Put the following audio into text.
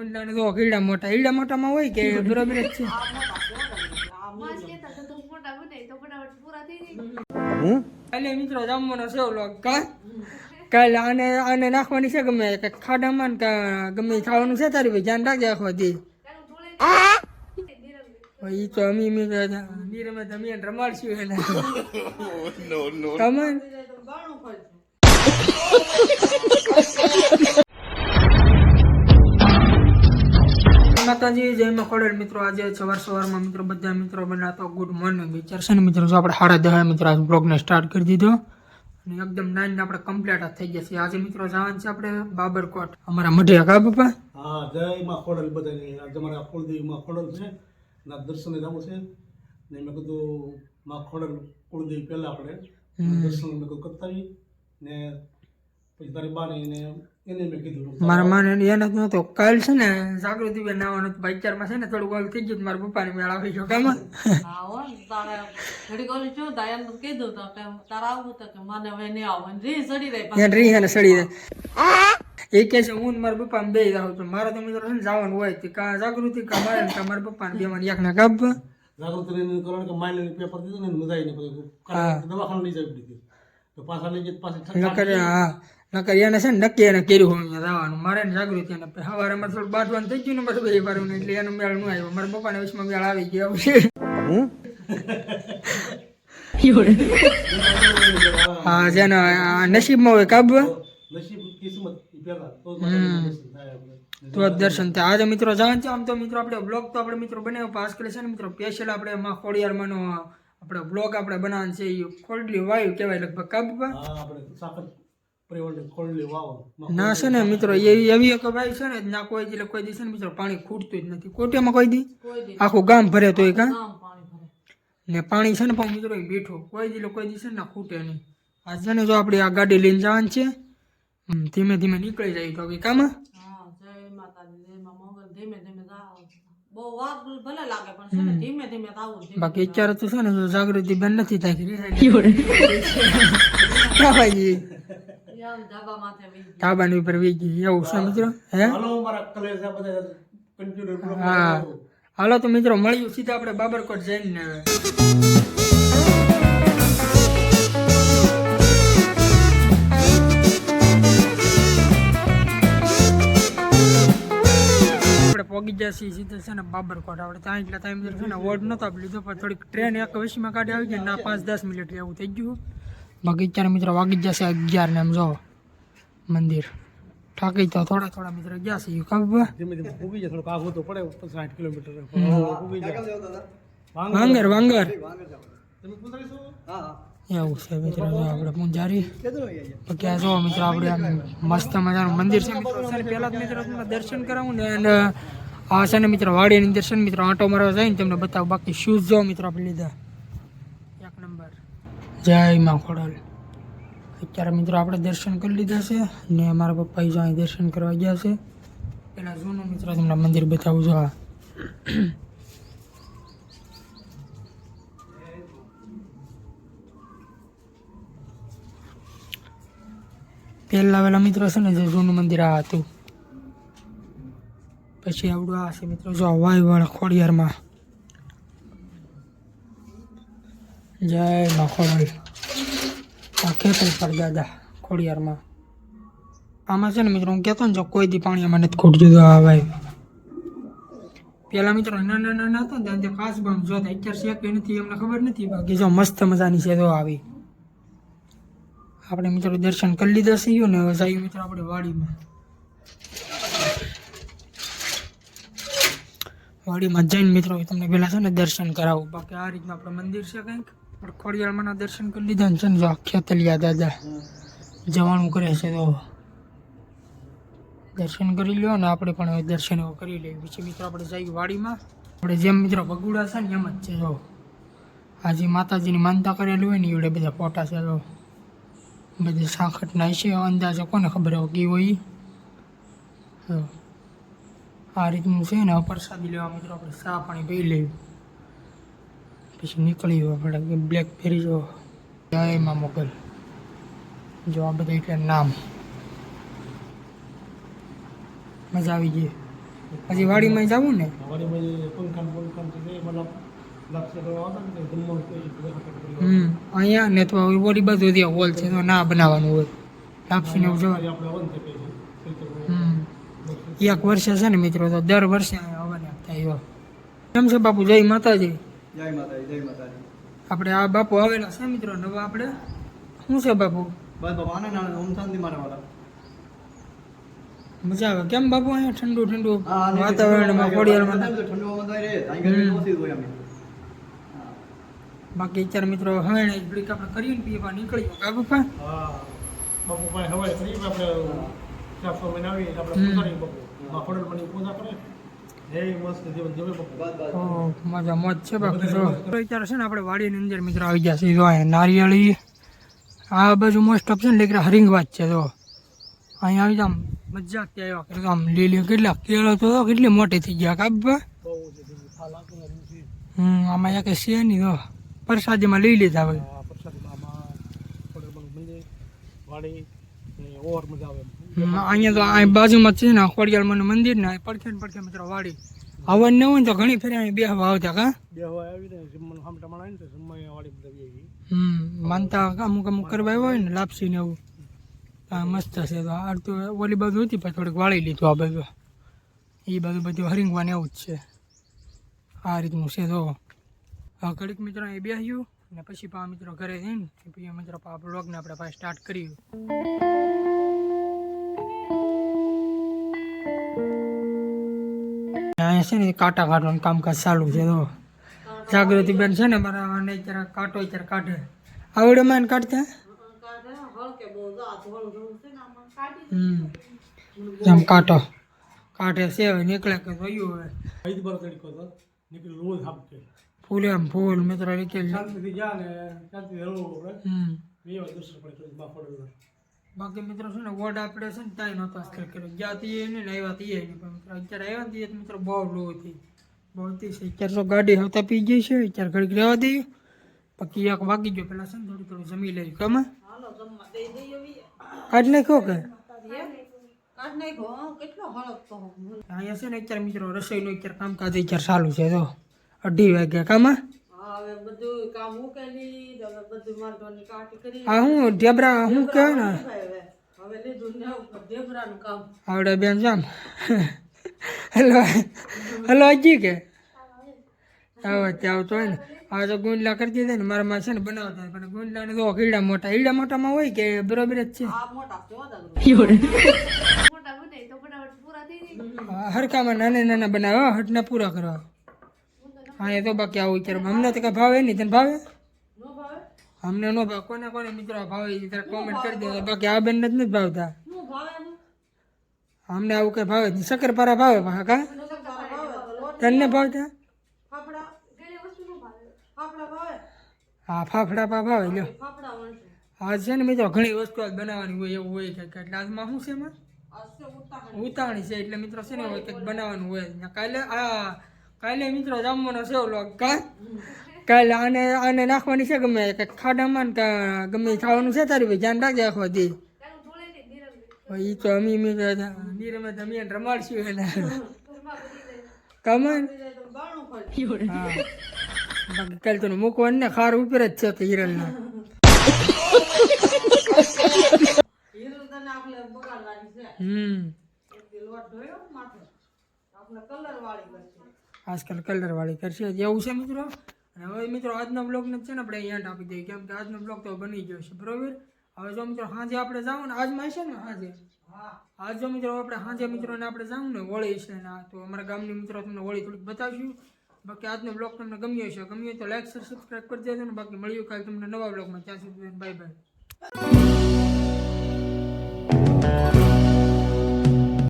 ગુંડાને તો કીડા મોટા ઈડા મોટામાં હોય કે બરોબર જ છે. કાલે મિત્રો જમવાનો છે ઓલો કા? કાલે આને આને નાખવાની છે ગમે કે ખાડામાં ને કા ગમે ખાવાનું છે તારી ભાઈ? ધ્યાન રાખજે આખો દી. ઈ તો અમી મી નીરમે તમે એને રમાડશું એને. કમન માતાજી જય મખોડેલ મિત્રો. આજે સવાર સવારમાં મિત્રો બધા મિત્રો બનાતો ગુડ મોર્નિંગ વિચાર છે ને મિત્રો જો આપણે સાડા દસ મિત્રો આજે બ્લોગને સ્ટાર્ટ કરી દીધો. અને એકદમ નાઈન આપણે કમ્પ્લીટ થઈ જશે આજે મિત્રો જવાનું છે આપણે બાબરકોટ. અમારા મઢિયા કા બાપા? હા જય મખોડેલ ખોડલ બધાની. આજે મારા કુળદેવી મખોડેલ ખોડલ છે. ના દર્શને જવું છે. ને મેં કીધું મખોડેલ ખોડલ કુળદેવી પહેલા આપણે. દર્શન મેં કીધું કરતા ને પછી તારી બાને એને એને મેં કીધું મારા માને એને જ નહોતો. કાલ છે ને જાગૃતિ બેન આવવાનું હતું. ભાઈચારમાં છે ને થોડુંક ઓલું થઈ ગયું મારા પપ્પાને મેળ આવી ગયો. કામ? હા તારે ઘડીક ઓલી શું થાય? કીધું તો કે તારે આવવું તો કે મને હવે નહીં આવું રી ચડી રહી પાછી. એને સડી દે એ કહે છે હું મારા પપ્પા બે જાઉં છું. મારા તો મિત્રો છે ને જવાનું હોય કે કા જાગૃતિ કા મારે ને કા મારા પપ્પા બે માં એક ના કાપ. જાગૃતિ ને કારણ કે માઇલ પેપર દીધું ને મજા આવી ને પછી દવાખાને લઈ જવી દીધી તો પાછા લઈ જઈ પાછી હા. નકર એને છે ને નક્કી એને કર્યું હોય અહીંયા જવાનું. મારે ને જાગૃતિ એને સવારે અમારે થોડું બાંધવાનું થઈ ગયું ને બધું બે પાડવું એટલે એનો મેળ ન આવ્યો. મારા પપ્પાને વિશમાં મેળ આવી ગયો છે. હા? જેનો આ નસીબમાં હોય કાબ તો દર્શન થાય આજે મિત્રો જાણ છે આમ તો મિત્રો આપણે બ્લોગ તો આપણે મિત્રો બનાવ્યો. પાસ કરે છે ને મિત્રો સ્પેશિયલ આપણે માં ખોડિયારમાંનો આપણે બ્લોગ આપણે બનાવવાનું છે એ ખોડલી વાયુ કહેવાય લગભગ કાબુબા ના છે ને મિત્રો એવી એવી એક ભાઈ છે ને ના કોઈ એટલે કોઈ દી ને મિત્રો પાણી ખૂટતું જ નથી. કોટિયામાં કોઈ દી? આખું ગામ ભરે તોય કાં? આમ પાણી ને પાણી છે ને પણ મિત્રો એ મીઠું કોઈ દી કોઈ દિવસે ના ખૂટે નહીં. આ છે ને જો આપણે આ ગાડી લઈને જવાનું છે ધીમે ધીમે નીકળી જાય તો કામ બાકી અત્યારે તો છે ને જો જાગૃતિ બેન નથી થાય ક્યાં ભાઈ આમ ધાબા માથે વહી ગયા. ધાબાની ઉપર વી ગઈ એવું છે મિત્રો? હે? હાલો મારા કલેજ આ બધા કન્ટિન્યુ હા. હાલો તો મિત્રો મળ્યું સીધા આપણે બાબરકોટ જઈને હવે. આપણે પોગી ગયા છીએ સીધા છે ને બાબરકોટ. આપણે ત્યાં એટલા ટાઈમ છે ને વોર્ડ નતો આપી લીધો પણ થોડીક ટ્રેન એક વીસમાં કાઢી આવી ગઈ ના પાંચ દસ મિનિટ એવું થઈ ગયું. બાકી અત્યારે મિત્રો વાગી જશે અગિયાર ને એમ જો મંદિર. થાકી તો થોડા થોડા મિત્રો ગયા છે ખબર ધીમે ધીમે ઉગી જાય થોડો આઘું તો પડે સાઠ કિલોમીટર. ઉગી જાય. વાંગર. વાંગર એવું છે મિત્રો જો આપણે પૂંજારી ક્યાં જો મિત્રો આપણે આમ મસ્ત મજાનું મંદિર છે મિત્રો. છે પહેલા જ મિત્રો તમને દર્શન કરાવું ને અને આ છે ને મિત્રો વાડીની દર્શન મિત્રો આંટો મારવા જાય ને તમને બતાવું બાકી શૂઝ જો મિત્રો આપણે લીધા. જય માં ખોડલ. અત્યારે મિત્રો આપણે દર્શન કરી લીધા છે ને મારા પપ્પા જો અહીં દર્શન કરવા ગયા છે. પેલા જૂનું મિત્રો તમને મંદિર બતાવું જો આ પહેલા વેલા મિત્રો છે ને જે જૂનું મંદિર આ હતું. પછી આવડું આ છે મિત્રો, જો વાયવાળા ખોડિયારમાં. જય માં ખોડલ આ ખેતર પર દાદા ખોડિયારમાં. આમાં છે ને મિત્રો, હું કહેતો ને જો કોઈ દી પાણી આમાં નથી ખૂટતું, તો આ ભાઈ. પેલા મિત્રો નાના નાના હતા ને, ત્યાં તે ખાસ પણ જોતા, અત્યારે શેક નથી, એમને ખબર નથી, બાકી જો મસ્ત મજાની છે તો આવી. આપણે મિત્રો દર્શન કરી લીધા છીએ ને હવે જઈએ મિત્રો આપણે વાડીમાં. વાડીમાં જઈને મિત્રો તમને પહેલાં છે ને દર્શન કરાવું. બાકી આ રીતના આપણે મંદિર છે કંઈક. આપણે ખોડિયાળમાંના દર્શન કરી લીધા ને છે ને જો આ ખેતલિયા દાદા જવાનું કરે છે તો દર્શન કરી લ્યો ને આપણે પણ હવે દર્શન એવો કરી લઈએ પછી મિત્રો આપણે જઈએ વાડીમાં આપણે જેમ મિત્રો બગુડા છે ને એમ જ છે જો આજે માતાજીની માનતા કરેલી હોય ને એવડે બધા ફોટા છે જો બધી સાખટના છે અંદાજે કોને ખબર હોય કી હોય ઈ? જો. આ રીતનું છે ને પ્રસાદી લેવા મિત્રો આપણે ચા પાણી પી લેવું પછી નીકળી આપણે બ્લેક ફેરી જો જય માં મોગલ. જો આ બધા એટલે નામ. મજા આવી ગઈ. પછી વાડીમાં જવું ને? વાડીમાં જે પંખાન પંખાન છે એ મતલબ લાક્ષ કરવા આવતા ને તે જમવાનું કોઈ દેખાતું નથી. હમ અહીંયા ને તો ઓલી બાજુ ત્યાં હોલ છે તો ના બનાવવાનું હોય. લાપસી ને એવું જવા આપણે વન થઈ છે ખેતરમાં. હમ. એક વર્ષે છે ને મિત્રો તો દર વર્ષે અહીંયા આવવાના થાય એવો. કેમ છે બાપુ? જય માતાજી. જય માતાજી જય માતાજી. આપણે આ બાપુ આવેલા છે મિત્રો નવા આપણે? શું છે બાપુ? બસ બાપા આનંદ આનંદ ઓમ શાંતિ મારા વાળા મજા આવે. કેમ બાપુ અહીંયા ઠંડુ ઠંડુ વાતાવરણમાં ખોડિયારમાં ઠંડુ ઠંડુ રહે. અહીં ગરમી ઓછી હોય અમે. બાકી ચાર મિત્રો હવે ને બ્રેક આપણે કરીને પીવા નીકળી કા બાપા હા. બાપુ ભાઈ હવાય કરી આપણે ચાર સો મહિના આવીએ આપણે પૂજા કરીએ બાપુ. બાપડલ બની પૂજા કરે મજા મોજ છે બાકી તો અત્યારે છે ને આપણે વાડીની અંદર મિત્રો આવી ગયા છે જો અહીંયા નારિયેળી આ બાજુ મોસ્ટ ઓફ છે ને લેકરા હરિંગવાજ છે જો. અહીંયા આવી જામ મજા ત્યાં આવ્યા કરે આમ લીલી કેટલા કેળો તો કેટલી મોટી થઈ ગયા કા બાપા બહુ છે જીવન થાલ આપે ને રૂચિ. હમ આમાં એક છે નહીં તો પ્રસાદીમાં લઈ લીધા હોય પ્રસાદીમાં વાડી ઓર મજા આવે અહીંયા તો આ બાજુમાં છે ને ખોડિયાલમાંનું મંદિર ને પડખે ને પડખે મિત્રો વાડી. આવન ન હોય તો ઘણી ફેર અહીં બેહવા આવતા કા? બે હવા આવીને જમવાનું સામે ટમાણ આવીને તો જમવા વાડી બધા હમ માનતા અમુક અમુક કરવા આવ્યા હોય ને લાપસી ને એવું. હા મસ્ત છે તો આ તો ઓલી બાજુ હતી પછી થોડીક વાળી લીધું આ બાજુ. એ બાજુ બધું હરિંગવાન એવું જ છે. આ રીતનું છે તો. હા ઘડીક મિત્રો એ બેસ્યું ને પછી પા મિત્રો ઘરે જઈને પછી મિત્રો પા બ્લોગને આપણે પાછા સ્ટાર્ટ કર્યું. અહીંયા છે ને કાંટા કાઢવાનું કામકાજ ચાલુ છે તો જાગૃતિ બેન છે ને મારા અને જરા કાંટો ત્યારે કાઢે આવડે માં કાઢતા એમ કાંટો કાઢે છે હવે નીકળે કે જોયું હવે ફૂલ એમ ફૂલ મિત્ર નીકળી જાય ને શાંતિ હમ બાકી મિત્રો છે ને વોર્ડ આપણે છે ને ત્યાં નહોતા સ્થળ કર્યો. જ્યાં તીએ ને આવ્યા તીએ નહીં. પણ અત્યારે આવ્યા ને તો મિત્રો બહુ લો હતી. બહુ હતી છે. અત્યારે ગાડી હવતા પી ગઈ છે. અત્યારે ઘડી રહેવા દઈએ પછી એક વાગી ગયો. પેલા છે ને થોડું થોડું જમી લઈ. કમે આજ નાખ્યો કે? અહીંયા છે ને અત્યારે મિત્રો રસોઈનું અત્યારે કામકાજ અત્યારે ચાલુ છે. તો અઢી વાગ્યા. કામાં હવે બધું કામ ઉકેલી હવે બધું મારવાની કાટી કરી આ હું ઢેબરા શું કહેવાય ને. હવે. હવે લીધું ને ઢેબરાનું કામ. આવડે બેન જામ. હલો હેલો હજી કે? આવો ત્યાં આવતો હોય ને. હવે તો ગુંડલા કરી દીધા ને મારા માં છે ને બનાવતા પણ પણ ગુંડલાને તો કીડા મોટા ઈડા મોટામાં હોય કે બરોબર જ છે? હો હરખામાં નાના નાના બનાવ્યા હટના પૂરા કરવા હા એ તો બાકી આવું વિચાર અમને તો કઈ ભાવે નહીં. તને ભાવે? હમને ભાવે અમને નો ભાવ. કોને કોને મિત્રો ભાવે એ તારે કોમેન્ટ કરી દેજો. બાકી આ બેન નથી ભાવતા. અમને આવું કઈ ભાવે જ નહીં. શક્કરપારા ભાવે પા કા? તને ભાવતા? ફાફડા. ઘણી વસ્તુ નો ભાવે. ફાફડા ભાવે? હા ફાફડા પા ભાવે લ્યો. હા આ છે. ને મિત્રો ઘણી વસ્તુ આજ બનાવવાની હોય એવું હોય કે એટલે આજમાં શું છે એમાં? આ છે ઉતાવળી. છે. એટલે મિત્રો છે ને હોય કંઈક બનાવવાનું હોય. ને કાલે આ કાલે મિત્રો જમવાનો છે ઓલો કા કાલે આને આને નાખવાની છે ગમે કે ખાડામાં ને કા ગમે ઈ ખાવાનું છે તારી ભાઈ ધ્યાન રાખજે આખો દી કારણ ધોળે નહીં નિરંજન એ તો અમે અમે નીરમે તમે એને રમાડશું એને ઘરમાં બધી જાય કમન તો બાણું ખોલી હા બાકી કાલે તને મૂકવાનું ને ખાર ઉપર જ છે કે હિરલના હીરો તને આપણે બગાડ લાગી છે હમ એક દી લોટ ધોયો માથે આપણે કલર વાળી કરશું આજકાલ કલરવાળી કરશે. એવું છે મિત્રો? અને હવે મિત્રો આજના બ્લોગને છે ને આપણે અહીંયા આપી દઈએ. કેમ કે આજનો બ્લોગ તો બની ગયો છે. બરોબર? હવે જો મિત્રો સાંજે આપણે જાવ ને, આજમાં છે ને સાંજે આજ જો મિત્રો આપણે સાંજે મિત્રોને આપણે જાઉં ને, હોળી છે ને તો અમારા ગામની મિત્રો તમને હોળી થોડીક બતાવશું. બાકી આજનો બ્લોગ તમને ગમ્યો છે ગમ્યો તો લાઈક સબસ્ક્રાઈબ કરી દેજો ને. બાકી મળ્યું કાલે તમને નવા બ્લોગમાં ત્યાં સુધી બાય બાય